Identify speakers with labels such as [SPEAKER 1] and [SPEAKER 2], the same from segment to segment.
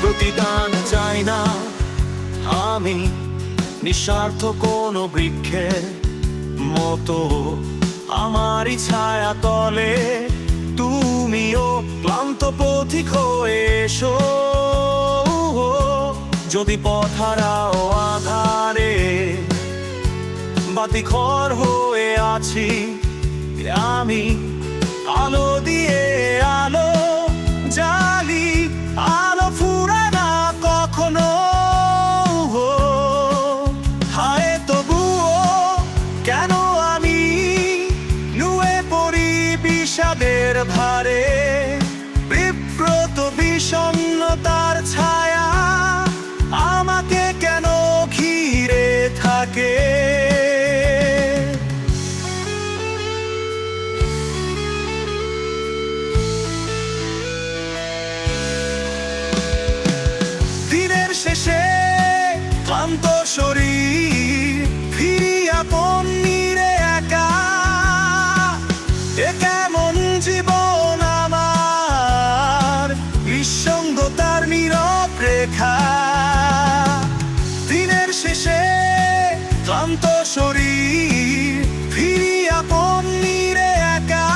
[SPEAKER 1] প্রতিদান চাই না। আমি নিঃস্বার্থ কোনো বৃক্ষের মতো। আমারই ছায়া তলে তুমিও ক্লান্ত পথিক এসো। যদি পথারাও আধারে বাতি ঘর হয়ে আছি। আমি আলো দিয়ে আলো ভারে বিব্রত বিষণ্ণতার ছায়া ক্লান্ত শরীর, ফিরিয়া পন্নিরে একা।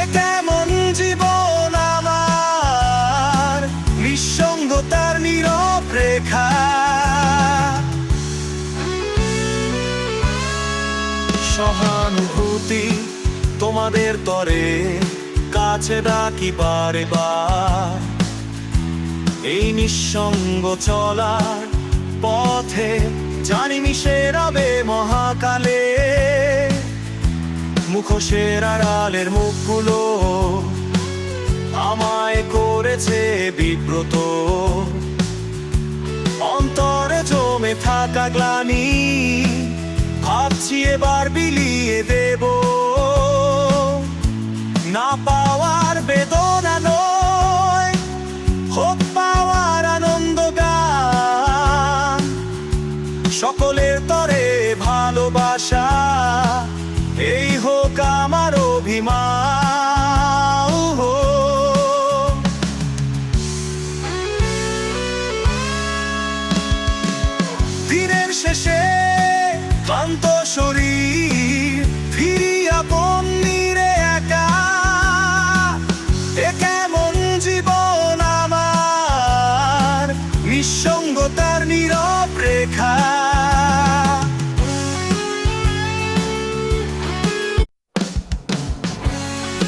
[SPEAKER 1] এ কেমন জীবন আমার? নিঃসঙ্গতার নীরব রেখা। সহানুভূতি তোমাদের তরে, কাছে ডাকি বারে বার। এই নিঃসঙ্গ চলার মিশে রবে মহাকালে। মুখোশের আড়ালের মুখগুলো আমায় করেছে বিব্রত। অন্তরে জমে থাকা গ্লানি ভাবছি এবার বিলিয়ে দেব। না পাওয়ার বেদনা সকলের তরে ভালোবাসা। এই হোক আমার অভিমান। দিনের শেষে ক্লান্ত শরীর